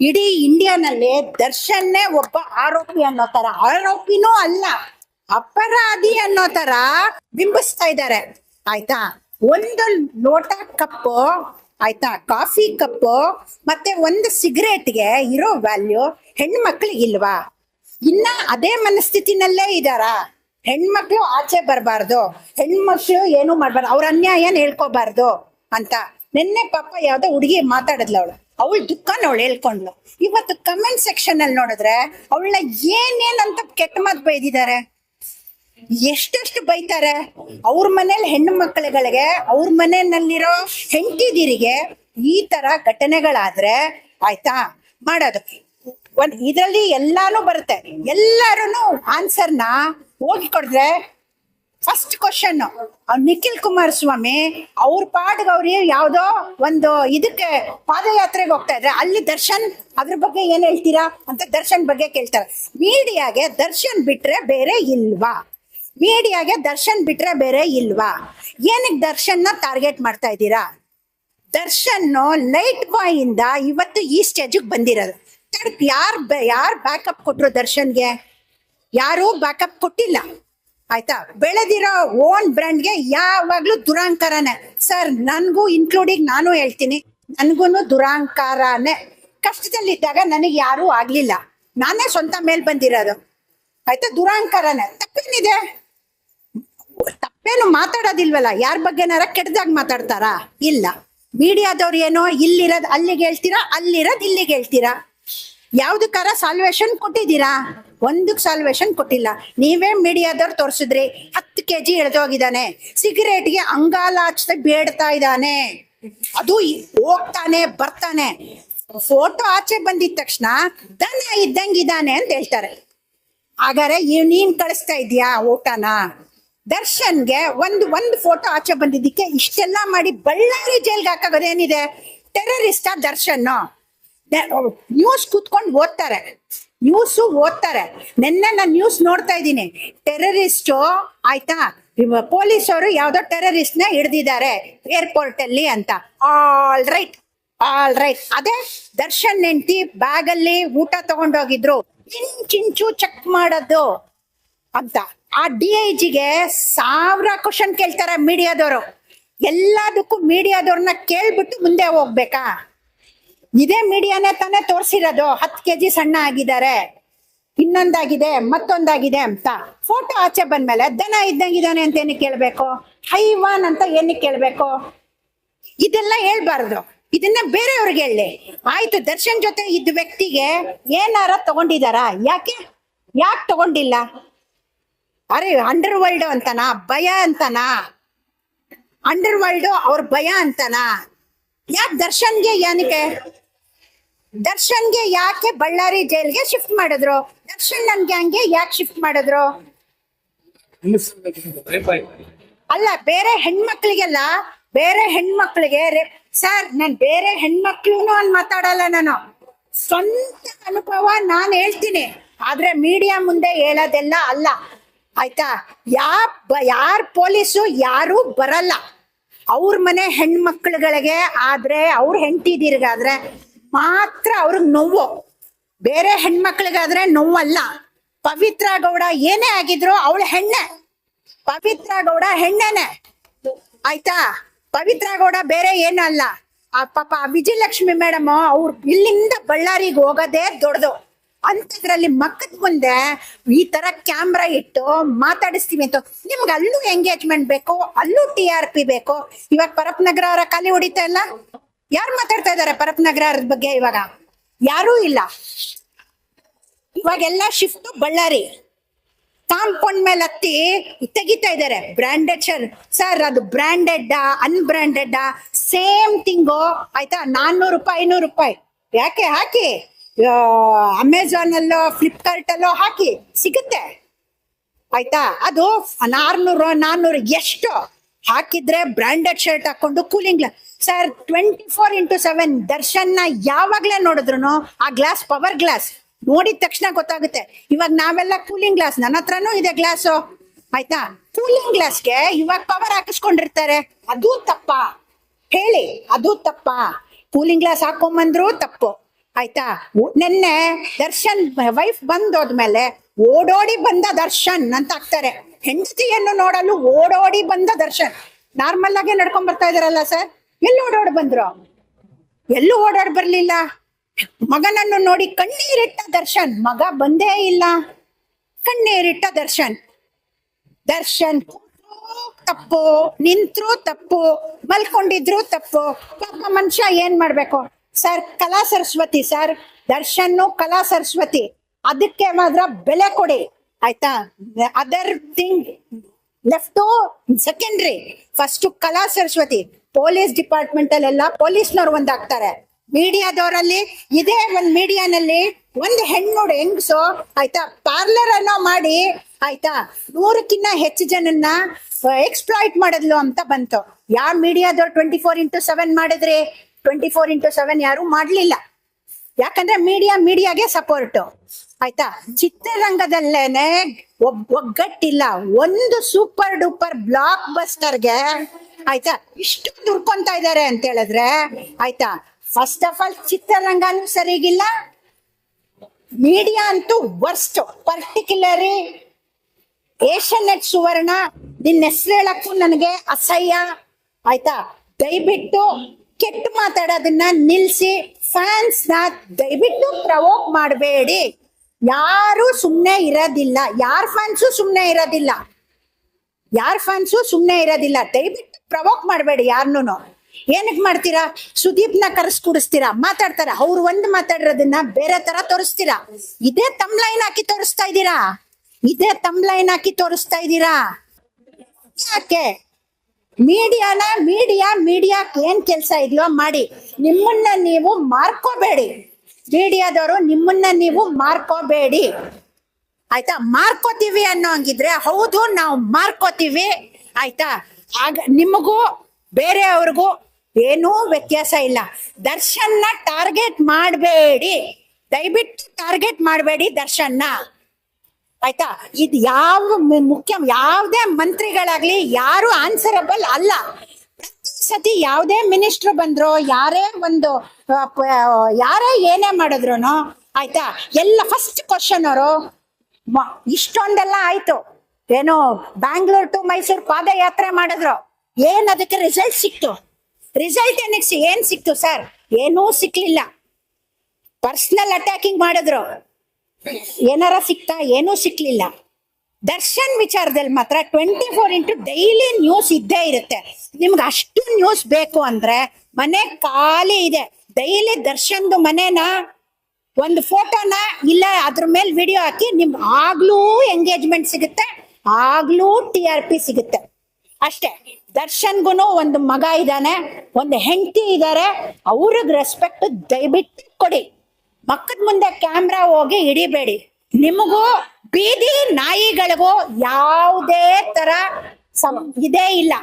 ಇಡೀ ಇಂಡಿಯಾನಲ್ಲಿ ದರ್ಶನ್ನೇ ಒಬ್ಬ ಆರೋಪಿ ಅನ್ನೋ ತರ. ಆರೋಪಿನೂ ಅಲ್ಲ, ಅಪರಾಧಿ ಅನ್ನೋ ತರ ಬಿಂಬಿಸ್ತಾ ಇದ್ದಾರೆ. ಆಯ್ತಾ? ಒಂದು ಲೋಟ ಕಪ್ಪು, ಆಯ್ತಾ? ಕಾಫಿ ಕಪ್ಪು, ಮತ್ತೆ ಒಂದು ಸಿಗರೇಟ್ಗೆ ಇರೋ ವ್ಯಾಲ್ಯೂ ಹೆಣ್ಮಕ್ಳಿಗೆ ಇಲ್ವಾ? ಇನ್ನ ಅದೇ ಮನಸ್ಥಿತಿನಲ್ಲೇ ಇದಾರ. ಹೆಣ್ಮಕ್ಳು ಆಚೆ ಬರಬಾರ್ದು. ಹೆಣ್ಮಕ್ಳು ಏನು ಮಾಡ್ಬಾರ್ದು. ಅವ್ರ ಅನ್ಯಾಯನ ಹೇಳ್ಕೋಬಾರ್ದು ಅಂತ. ನಿನ್ನೆ ಪಾಪ ಯಾವ್ದೋ ಹುಡುಗಿ ಮಾತಾಡಿದ್ಲ ಅವಳು. ಅವಳ ದುಃಖನ ಅವಳು ಹೇಳ್ಕೊಂಡ್ಲು. ಇವತ್ತು ಕಮೆಂಟ್ ಸೆಕ್ಷನ್ ಅಲ್ಲಿ ನೋಡಿದ್ರೆ ಅವಳನ್ನ ಏನೇನಂತ ಕೆಟ್ಟ ಮಾತು ಬೈದಿದ್ದಾರೆ. ಎಷ್ಟೆಷ್ಟು ಬೈತಾರೆ. ಅವ್ರ ಮನೇಲಿ ಹೆಣ್ಣು ಮಕ್ಕಳುಗಳಿಗೆ, ಅವ್ರ ಮನೆಯಲ್ಲಿರೋ ಹೆಂಡತಿದಿರಿಗೆ ಈ ತರ ಘಟನೆಗಳಾದ್ರೆ ಆಯ್ತಾ? ಮಾಡೋದು. ಒಂದ್ ಇದರಲ್ಲಿ ಎಲ್ಲಾನು ಬರುತ್ತೆ. ಎಲ್ಲಾರು ಆನ್ಸರ್ನ ಹೋಗಿ ಕೊಡಿದ್ರೆ ಫಸ್ಟ್ ಕ್ವಶನ್ ನಿಖಿಲ್ ಕುಮಾರಸ್ವಾಮಿ ಅವ್ರ ಪಾಡ್ಗೆ ಅವ್ರು ಯಾವ್ದೋ ಒಂದು ಇದಕ್ಕೆ ಪಾದಯಾತ್ರೆಗೆ ಹೋಗ್ತಾ ಇದ್ರೆ ಅಲ್ಲಿ ದರ್ಶನ್ ಅದ್ರ ಬಗ್ಗೆ ಏನ್ ಹೇಳ್ತೀರಾ ಅಂತ ದರ್ಶನ್ ಬಗ್ಗೆ ಕೇಳ್ತಾರೆ. ಮೀಡಿಯಾಗೆ ದರ್ಶನ್ ಬಿಟ್ರೆ ಬೇರೆ ಇಲ್ವಾ? ಮೀಡಿಯಾಗೆ ದರ್ಶನ್ ಬಿಟ್ರೆ ಬೇರೆ ಇಲ್ವಾ? ಏನಕ್ಕೆ ದರ್ಶನ್ನ ಟಾರ್ಗೆಟ್ ಮಾಡ್ತಾ ಇದ್ದೀರಾ? ದರ್ಶನ್ ಲೈಟ್ ಬಾಯ್ ಇಂದ ಇವತ್ತು ಈ ಸ್ಟೇಜಿಗೆ ಬಂದಿರೋದು. ಯಾರು ಯಾರು ಬ್ಯಾಕಪ್ ಕೊಟ್ರು ದರ್ಶನ್ಗೆ? ಯಾರು ಬ್ಯಾಕಪ್ ಕೊಟ್ಟಿಲ್ಲ. ಆಯ್ತಾ? ಬೆಳೆದಿರೋ ಓನ್ ಬ್ರ್ಯಾಂಡ್ಗೆ ಯಾವಾಗ್ಲೂ ದುರಾಂಕಾರನೇ. ಸರ್, ನನ್ಗೂ ಇನ್ಕ್ಲೂಡಿಂಗ್ ನಾನು ಹೇಳ್ತೀನಿ ನನ್ಗೂ ದುರಾಂಕಾರನೇ. ಕಷ್ಟದಲ್ಲಿದ್ದಾಗ ನನಗೆ ಯಾರೂ ಆಗ್ಲಿಲ್ಲ. ನಾನೇ ಸ್ವಂತ ಮೇಲ್ ಬಂದಿರೋದು. ಆಯ್ತಾ? ದುರಾಂಕಾರನೇ. ತಪ್ಪೇನಿದೆ? ತಪ್ಪೇನು ಮಾತಾಡೋದಿಲ್ವಲ್ಲ? ಯಾರ ಬಗ್ಗೆನಾರ ಕೆಟ್ಟದಾಗ ಮಾತಾಡ್ತಾರಾ? ಇಲ್ಲ. ಮೀಡಿಯಾದವ್ರು ಏನೋ ಇಲ್ಲಿರೋದು ಅಲ್ಲಿಗೆ ಹೇಳ್ತೀರಾ, ಅಲ್ಲಿರೋದು ಇಲ್ಲಿಗೆ ಹೇಳ್ತೀರಾ? ಯಾವ್ದಕ್ಕಾರ ಸಾಲ್ವೇಶನ್ ಕೊಟ್ಟಿದ್ದೀರಾ? ಒಂದಕ್ಕೆ ಸಾಲ್ವೇಶನ್ ಕೊಟ್ಟಿಲ್ಲ. ನೀವೇ ಮೀಡಿಯಾದವ್ರು ತೋರಿಸಿದ್ರಿ, ಹತ್ತು ಕೆ ಜಿ ಇಳಿದೋಗಿದ್ದಾನೆ ಸಿಗರೇಟ್ಗೆ ಅಂಗಾಲಾಚೆ ಬೇಡ್ತಾ ಇದ್ದಾನೆ. ಅದು ಹೋಗ್ತಾನೆ, ಬರ್ತಾನೆ. ಫೋಟೋ ಆಚೆ ಬಂದಿದ ತಕ್ಷಣ ದನ ಇದ್ದಂಗಿದ್ದಾನೆ ಅಂತ ಹೇಳ್ತಾರೆ. ಹಾಗಾದ್ರೆ ನೀನ್ ಕಳಿಸ್ತಾ ಇದೀಯಾ ಊಟನ? ದರ್ಶನ್ಗೆ ಒಂದು ಒಂದು ಫೋಟೋ ಆಚೆ ಬಂದಿದ್ದಕ್ಕೆ ಇಷ್ಟೆಲ್ಲ ಮಾಡಿ ಬಳ್ಳಾರಿ ಜೈಲ್ಗೆ ಹಾಕೋದೇನಿದೆ ಟೆರರಿಸ್ಟ ದರ್ಶನ್ ನ್ಯೂಸ್ ಕೂತ್ಕೊಂಡು ಓದ್ತಾರೆ. ನ್ಯೂಸು ಓದ್ತಾರೆ. ನಿನ್ನೆ ನಾನು ನ್ಯೂಸ್ ನೋಡ್ತಾ ಇದ್ದೀನಿ. ಟೆರರಿಸ್ಟು ಆಯ್ತಾ? ಪೊಲೀಸರು ಯಾವ್ದೋ ಟೆರರಿಸ್ಟ್ನ ಹಿಡ್ದಿದ್ದಾರೆ ಏರ್ಪೋರ್ಟ್ ಅಲ್ಲಿ ಅಂತ. ಆಲ್ ರೈಟ್ ಆಲ್ ರೈಟ್ ಅದೇ ದರ್ಶನ್ ನೆಂಟಿ ಬ್ಯಾಗಲ್ಲಿ ಊಟ ತಗೊಂಡೋಗಿದ್ರು. ಚಿಂಚು ಚೆಕ್ ಮಾಡೋದು ಅಂತ. ಆ ಡಿ ಐ ಜಿಗೆ ಸಾವಿರ ಕ್ವಶನ್ ಕೇಳ್ತಾರೆ ಮೀಡಿಯಾದವರು. ಎಲ್ಲದಕ್ಕೂ ಮೀಡಿಯಾದವ್ರನ್ನ ಕೇಳ್ಬಿಟ್ಟು ಮುಂದೆ ಹೋಗ್ಬೇಕಾ? ಇದೇ ಮೀಡಿಯಾನೇ ತಾನೇ ತೋರಿಸಿರೋದು. ಹತ್ತು ಕೆ ಜಿ ಸಣ್ಣ ಆಗಿದ್ದಾರೆ. ಇನ್ನೊಂದಾಗಿದೆ, ಮತ್ತೊಂದಾಗಿದೆ ಅಂತ. ಫೋಟೋ ಆಚೆ ಬಂದ್ಮೇಲೆ ದನ ಇದ್ದಂಗಿದ್ದಾನೆ ಅಂತ ಏನಕ್ಕೆ ಕೇಳಬೇಕು ಹೈವಾನ್ ಅಂತ ಏನಕ್ಕೆ ಕೇಳಬೇಕು ಇದೆಲ್ಲ ಹೇಳ್ಬಾರ್ದು. ಇದನ್ನ ಬೇರೆಯವ್ರಿಗೆ ಹೇಳಿ. ಆಯ್ತು, ದರ್ಶನ್ ಜೊತೆ ಇದ್ದ ವ್ಯಕ್ತಿಗೆ ಏನಾರ ತಗೊಂಡಿದಾರ? ಯಾಕೆ? ಯಾಕೆ ತಗೊಂಡಿಲ್ಲ? ಅರೆ ಅಂಡರ್ ವರ್ಲ್ಡ್ ಅಂತನಾ? ಭಯ ಅಂತನಾ? ಅಂಡರ್ ವರ್ಲ್ಡ್ ಅವ್ರ ಭಯ ಅಂತನಾ? ಯಾಕೆ ದರ್ಶನ್ಗೆ ಏನಕ್ಕೆ ದರ್ಶನ್ಗೆ ಯಾಕೆ ಬಳ್ಳಾರಿ ಜೈಲ್ಗೆ ಶಿಫ್ಟ್ ಮಾಡಿದ್ರು? ದರ್ಶನ್ ನನ್ ಗ್ಯಾಂಗ್ಗೆ ಯಾಕೆ ಶಿಫ್ಟ್ ಮಾಡಿದ್ರು? ಅಲ್ಲ, ಬೇರೆ ಹೆಣ್ಮಕ್ಳಿಗೆಲ್ಲ, ಬೇರೆ ಹೆಣ್ಮಕ್ಳಿಗೆ ಸರ್, ನಾನು ಬೇರೆ ಹೆಣ್ಮಕ್ಳು ಅಂತ ಮಾತಾಡಲ್ಲ ನಾನು. ಸ್ವಂತ ಅನುಭವ ನಾನು ಹೇಳ್ತೀನಿ. ಆದ್ರೆ ಮೀಡಿಯಾ ಮುಂದೆ ಹೇಳೋದೆಲ್ಲ ಅಲ್ಲ. ಆಯ್ತಾ? ಯಾ ಯಾರ್ ಪೊಲೀಸು ಯಾರು ಬರಲ್ಲ. ಅವ್ರ ಮನೆ ಹೆಣ್ಮಕ್ಳುಗಳಿಗೆ ಆದ್ರೆ ಅವ್ರ ಹೆಂಡತಿದೀರ್ಗಾದ್ರೆ ಮಾತ್ರ ಅವ್ರಿಗೆ ನೋವು. ಬೇರೆ ಹೆಣ್ಮಕ್ಳಿಗಾದ್ರೆ ನೋವಲ್ಲ. ಪವಿತ್ರ ಗೌಡ ಏನೇ ಆಗಿದ್ರು ಅವಳು ಹೆಣ್ಣೆ. ಪವಿತ್ರ ಗೌಡ ಹೆಣ್ಣೆನೆ. ಆಯ್ತಾ? ಪವಿತ್ರ ಗೌಡ ಬೇರೆ ಏನಲ್ಲ ಆ ಪಾಪ ವಿಜಯಲಕ್ಷ್ಮಿ ಮೇಡಮ್ ಅವ್ರು ಇಲ್ಲಿಂದ ಬಳ್ಳಾರಿಗೆ ಹೋಗೋದೇ ದೊಡ್ಡದು. ಅಂತದ್ರಲ್ಲಿ ಮಕ್ಕದ ಮುಂದೆ ಈ ತರ ಕ್ಯಾಮ್ರಾ ಇಟ್ಟು ಮಾತಾಡಿಸ್ತೀವಿ ಅಂತ. ನಿಮ್ಗೆ ಅಲ್ಲೂ ಎಂಗೇಜ್ಮೆಂಟ್ ಬೇಕು, ಅಲ್ಲೂ ಟಿ ಆರ್ ಪಿ ಬೇಕು? ಇವಾಗ ಪರಪ್ ನಗರ ಅವರ ಖಾಲಿ ಹೊಡಿತಾ ಇಲ್ಲ? ಯಾರು ಮಾತಾಡ್ತಾ ಇದಾರೆ ಪರಪ್ ನಗರ ಬಗ್ಗೆ ಇವಾಗ? ಯಾರೂ ಇಲ್ಲ. ಇವಾಗೆಲ್ಲ ಶಿಫ್ಟ್ ಬಳ್ಳಾರಿ. ಕಾಂಪೌಂಡ್ ಮೇಲೆ ಹತ್ತಿ ತೆಗಿತಾ ಇದ್ದಾರೆ. ಬ್ರ್ಯಾಂಡೆಡ್ ಶರ್ ಸರ್ ಅದು ಬ್ರ್ಯಾಂಡೆಡ್ ಅನ್ಬ್ರಾಂಡೆಡ್ ಸೇಮ್ ತಿಂಗು ಆಯ್ತಾ? ನಾನ್ನೂರು ರೂಪಾಯಿ, ಐನೂರು ರೂಪಾಯಿ. ಯಾಕೆ ಹಾಕಿ? ಅಮೆಝಾನ್ ಅಲ್ಲೋ ಫ್ಲಿಪ್ಕಾರ್ಟ್ ಅಲ್ಲೋ ಹಾಕಿ, ಸಿಗುತ್ತೆ. ಆಯ್ತಾ? ಅದು ನಾರ್ನೂರು ನಾನ್ನೂರು ಎಷ್ಟು ಹಾಕಿದ್ರೆ ಬ್ರಾಂಡೆಡ್ ಶರ್ಟ್ ಹಾಕೊಂಡು cooling sir twenty four into seven ದರ್ಶನ್ನ ಯಾವಾಗ್ಲೇ ನೋಡಿದ್ರು ಆ ಗ್ಲಾಸ್ ಪವರ್ ಗ್ಲಾಸ್ ನೋಡಿದ ತಕ್ಷಣ ಗೊತ್ತಾಗುತ್ತೆ. ಇವಾಗ ನಾವೆಲ್ಲ ಕೂಲಿಂಗ್ ಗ್ಲಾಸ್ ನನ್ನ ಹತ್ರನೂ ಇದೆ ಗ್ಲಾಸು ಆಯ್ತಾ? ಕೂಲಿಂಗ್ ಗ್ಲಾಸ್ಗೆ ಇವಾಗ ಪವರ್ ಹಾಕಿಸ್ಕೊಂಡಿರ್ತಾರೆ. ಅದು ತಪ್ಪ. ಹೇಳಿ, ಅದು ತಪ್ಪ. ಕೂಲಿಂಗ್ ಗ್ಲಾಸ್ ಹಾಕೊಂಬಂದ್ರು ತಪ್ಪು. ಆಯ್ತಾ? ನಿನ್ನೆ ದರ್ಶನ್ ವೈಫ್ ಬಂದೋದ್ಮೇಲೆ ಓಡೋಡಿ ಬಂದ ದರ್ಶನ್ ಅಂತ ಹಾಕ್ತಾರೆ ಹೆಂಡತಿಯನ್ನು ನೋಡಲು ಓಡೋಡಿ ಬಂದ ದರ್ಶನ್. ನಾರ್ಮಲ್ ಆಗಿ ನಡ್ಕೊಂಡ್ ಬರ್ತಾ ಇದಾರಲ್ಲ ಸರ್ ಎಲ್ಲಿ ಓಡೋಡಿ ಬಂದ್ರು? ಎಲ್ಲೂ ಓಡಾಡ್ ಬರ್ಲಿಲ್ಲ? ಮಗನನ್ನು ನೋಡಿ ಕಣ್ಣೀರಿಟ್ಟ ದರ್ಶನ್. ಮಗ ಬಂದೇ ಇಲ್ಲ. ಕಣ್ಣೀರಿಟ್ಟ ದರ್ಶನ್. ದರ್ಶನ್ ತಪ್ಪು, ನಿಂತ್ರು ತಪ್ಪು, ಮಲ್ಕೊಂಡಿದ್ರು ತಪ್ಪು. ಪಾಪ ಮನುಷ್ಯ ಏನ್ ಮಾಡ್ಬೇಕು? ಸರ್ ಕಲಾ ಸರಸ್ವತಿ ಸರ್ ದರ್ಶನ್ ಕಲಾ ಸರಸ್ವತಿ ಅದಕ್ಕೆ ಮಾತ್ರ ಬೆಲೆ ಕೊಡಿ ಆಯ್ತಾ other thing left secondary first Kala Saraswati police department ಅಲ್ಲೆಲ್ಲ ಪೊಲೀಸ್ನವ್ರು ಒಂದಾಗ್ತಾರೆ ಮೀಡಿಯಾದವರಲ್ಲಿ ಇದೇ ಒಂದು ಮೀಡಿಯಾನಲ್ಲಿ ಒಂದ್ ಹೆಣ್ಣು ಹೆಂಗ್ಸು? ಆಯ್ತಾ? ಪಾರ್ಲರ್ ಅನ್ನೋ ಮಾಡಿ, ಆಯ್ತಾ? ನೂರಕ್ಕಿನ್ನ ಹೆಚ್ಚು ಜನನ್ನ ಎಕ್ಸ್ಪ್ಲಾಯ್ಟ್ ಮಾಡಿದ್ಲು ಅಂತ ಬಂತು. ಯಾವ ಮೀಡಿಯಾದವ್ರು ಟ್ವೆಂಟಿ ಫೋರ್ ಇಂಟು ಸೆವೆನ್ ಮಾಡಿದ್ರಿ? ಟ್ವೆಂಟಿ ಫೋರ್ ಇಂಟು ಸೆವೆನ್ ಯಾರು ಮಾಡ್ಲಿಲ್ಲ. ಯಾಕಂದ್ರೆ ಮೀಡಿಯಾ ಮೀಡಿಯಾಗೆ ಸಪೋರ್ಟ್ ಆಯ್ತಾ? ಚಿತ್ರರಂಗದಲ್ಲೇನೆ ಒಬ್ಬ ಒಗ್ಗಟ್ಟಿಲ್ಲ. ಒಂದು ಸೂಪರ್ ಡೂಪರ್ ಬ್ಲಾಕ್ ಬಸ್ಟರ್ಗೆ ಆಯ್ತಾ? ಇಷ್ಟು ದುಡ್ಕೊಂತ ಇದ್ದಾರೆ ಅಂತ ಹೇಳಿದ್ರೆ, ಆಯ್ತಾ? ಫಸ್ಟ್ ಆಫ್ ಆಲ್ ಚಿತ್ರರಂಗನೂ ಸರಿಗಿಲ್ಲ. ಮೀಡಿಯಾ ಅಂತೂ worst particularly Asianet Suvarna, ನಿನ್ನ ಹೆಸರು ಹೇಳಕ್ಕೂ ನನಗೆ ಅಸಹ್ಯ. ಆಯ್ತಾ? ದಯವಿಟ್ಟು ಕೆಟ್ಟ ಮಾತಾಡೋದನ್ನ ನಿಲ್ಸಿ ಫ್ಯಾನ್ಸ್ನ ದಯವಿಟ್ಟು ಪ್ರವೋಕ್ ಮಾಡಬೇಡಿ. ಯಾರು ಸುಮ್ಮನೆ ಇರೋದಿಲ್ಲ. ಯಾರ ಫ್ಯಾನ್ಸು ಸುಮ್ಮನೆ ಇರೋದಿಲ್ಲ. ಯಾರ ಫ್ಯಾನ್ಸು ಸುಮ್ಮನೆ ಇರೋದಿಲ್ಲ. ದಯವಿಟ್ಟು ಪ್ರವೋಕ್ ಮಾಡಬೇಡಿ ಯಾರನ್ನೂ. ಏನಕ್ಕೆ ಮಾಡ್ತೀರಾ? ಸುದೀಪ್ನ ಕರ್ಸ್ ಕುಡಿಸ್ತೀರಾ? ಮಾತಾಡ್ತಾರ? ಅವ್ರು ಒಂದ್ ಮಾತಾಡಿರೋದನ್ನ ಬೇರೆ ತರ ತೋರಿಸ್ತೀರಾ? ಇದೇ ತಮ್ ಲೈನ್ ಹಾಕಿ ತೋರಿಸ್ತಾ ಇದ್ದೀರಾ? ಇದೇ ತಮ್ಲೈನ್ ಹಾಕಿ ತೋರಿಸ್ತಾ ಇದ್ದೀರಾ? ಯಾಕೆ? ಮೀಡಿಯಾನ, ಮೀಡಿಯಾ ಮೀಡಿಯಾ ಏನ್ ಕೆಲಸ ಇದೆಯೋ ಮಾಡಿ. ನಿಮ್ಮನ್ನ ನೀವು ಮಾರ್ಕೋಬೇಡಿ. ಮೀಡಿಯಾದವರು ನಿಮ್ಮನ್ನ ನೀವು ಮಾರ್ಕೋಬೇಡಿ. ಆಯ್ತಾ? ಮಾರ್ಕೋತೀವಿ ಅನ್ನೋ ಹಂಗಿದ್ರೆ ಹೌದು, ನಾವು ಮಾರ್ಕೋತೀವಿ. ಆಯ್ತಾ? ಆಗ ನಿಮಗೂ, ಬೇರೆಯವ್ರಿಗೂ ಏನೂ ವ್ಯತ್ಯಾಸ ಇಲ್ಲ. ದರ್ಶನ್ನ ಟಾರ್ಗೆಟ್ ಮಾಡಬೇಡಿ. ದಯವಿಟ್ಟು ಟಾರ್ಗೆಟ್ ಮಾಡಬೇಡಿ ದರ್ಶನ್ನ. ಆಯ್ತಾ? ಇದು ಯಾವ ಮುಖ್ಯ ಯಾವುದೇ ಮಂತ್ರಿಗಳಾಗ್ಲಿ ಯಾರು ಆನ್ಸರಬಲ್ ಅಲ್ಲ. ಸತಿ ಯಾವುದೇ ಮಿನಿಸ್ಟರ್ ಬಂದ್ರು, ಯಾರೇ ಒಂದು ಯಾರೇ ಏನೇ ಮಾಡಿದ್ರು ಆಯ್ತಾ? ಎಲ್ಲ ಫಸ್ಟ್ ಕ್ವಶನ್ ಅವರು ಇಷ್ಟೊಂದೆಲ್ಲ ಆಯ್ತು. ಏನು ಬ್ಯಾಂಗ್ಳೂರ್ ಟು ಮೈಸೂರು ಪಾದಯಾತ್ರೆ ಮಾಡಿದ್ರು. ಏನ್ ಅದಕ್ಕೆ ರಿಸಲ್ಟ್ ಸಿಕ್ತು? ರಿಸಲ್ಟ್ ಏನಕ್ಕೆ ಏನ್ ಸಿಕ್ತು ಸರ್ ಏನೂ ಸಿಕ್ಲಿಲ್ಲ. ಪರ್ಸನಲ್ ಅಟ್ಯಾಕಿಂಗ್ ಮಾಡಿದ್ರು. ಏನಾರ ಸಿಕ್ತಾ ಏನೂ ಸಿಕ್ಲಿಲ್ಲ. ದರ್ಶನ್ ವಿಚಾರದಲ್ಲಿ ಮಾತ್ರ twenty four into daily news ಇದ್ದೇ ಇರುತ್ತೆ. ನಿಮ್ಗೆ ಅಷ್ಟು ನ್ಯೂಸ್ ಬೇಕು ಅಂದ್ರೆ ಮನೆ ಖಾಲಿ ಇದೆ. ಡೈಲಿ ದರ್ಶನ್ದು ಮನೆನ? ಒಂದು ಫೋಟೋನ? ಇಲ್ಲ, ಅದ್ರ ಮೇಲೆ ವಿಡಿಯೋ ಹಾಕಿ ನಿಮ್ ಆಗ್ಲೂ ಎಂಗೇಜ್ಮೆಂಟ್ ಸಿಗುತ್ತೆ, ಆಗ್ಲೂ ಟಿ ಆರ್ ಪಿ ಸಿಗುತ್ತೆ. ಅಷ್ಟೇ, ದರ್ಶನ್ಗುನು ಒಂದು ಮಗ ಇದ್ದಾನೆ, ಒಂದು ಹೆಂಡತಿ ಇದ್ದಾರೆ ಅವ್ರಿಗೆ ರೆಸ್ಪೆಕ್ಟ್ ದಯವಿಟ್ಟು ಕೊಡಿ. ಮಕ್ಕದ ಮುಂದೆ ಕ್ಯಾಮ್ರಾ ಹೋಗಿ ಹಿಡಿಬೇಡಿ. ನಿಮಗೂ ಬೀದಿ ನಾಯಿಗಳಿಗೂ ಯಾವುದೇ ತರ ಸಂ ಇದೇ ಇಲ್ಲ.